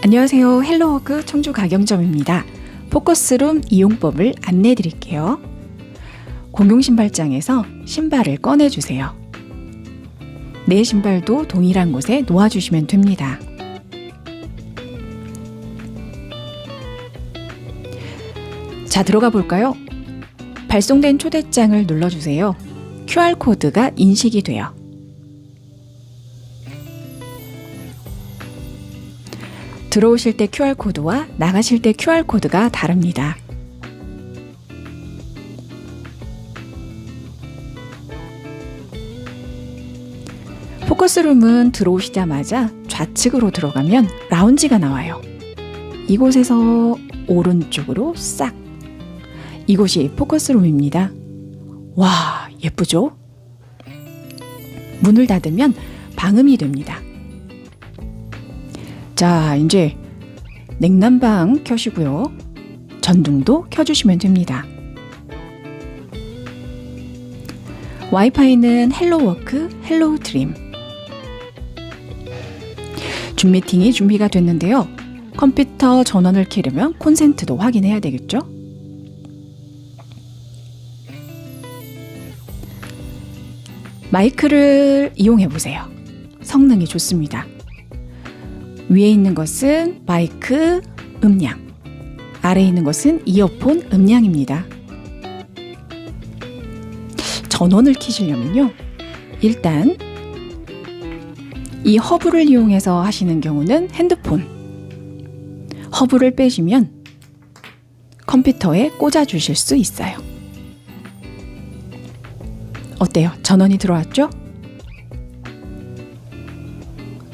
안녕하세요. 헬로워크 청주 가경점입니다. 포커스룸 이용법을 안내해 드릴게요. 공용 신발장에서 신발을 꺼내 주세요. 내 신발도 동일한 곳에 놓아 주시면 됩니다. 자, 들어가 볼까요? 발송된 초대장을 눌러 주세요. QR코드가 인식이 돼요. 들어오실 때 QR코드와 나가실 때 QR코드가 다릅니다. 포커스룸은 들어오시자마자 좌측으로 들어가면 라운지가 나와요. 이곳에서 오른쪽으로 싹. 이곳이 포커스룸입니다. 와, 예쁘죠? 문을 닫으면 방음이 됩니다. 자, 이제 냉난방 켜시고요. 전등도 켜주시면 됩니다. 와이파이는 헬로워크, 헬로우트림. 줌 미팅이 준비가 됐는데요. 컴퓨터 전원을 켜려면 콘센트도 확인해야 되겠죠? 마이크를 이용해 보세요. 성능이 좋습니다. 위에 있는 것은 마이크 음량, 아래에 있는 것은 이어폰 음량입니다. 전원을 켜시려면요. 일단 이 허브를 이용해서 하시는 경우는 핸드폰 허브를 빼시면 컴퓨터에 꽂아 주실 수 있어요. 어때요? 전원이 들어왔죠?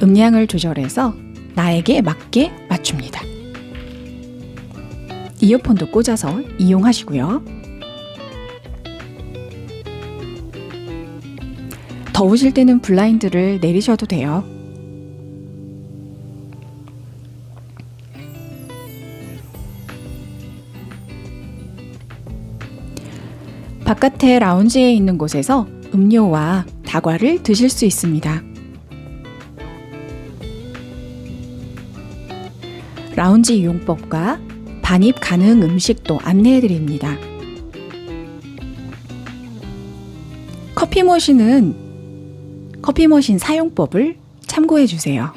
음량을 조절해서 나에게 맞게 맞춥니다. 이어폰도 꽂아서 이용하시고요. 더우실 때는 블라인드를 내리셔도 돼요. 바깥에 라운지에 있는 곳에서 음료와 다과를 드실 수 있습니다. 라운지 이용법과 반입 가능 음식도 안내해 드립니다. 커피 머신은 커피 머신 사용법을 참고해 주세요.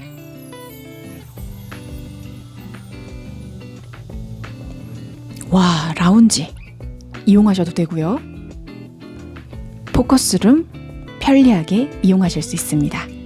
와, 라운지 이용하셔도 되고요. 포커스룸 편리하게 이용하실 수 있습니다.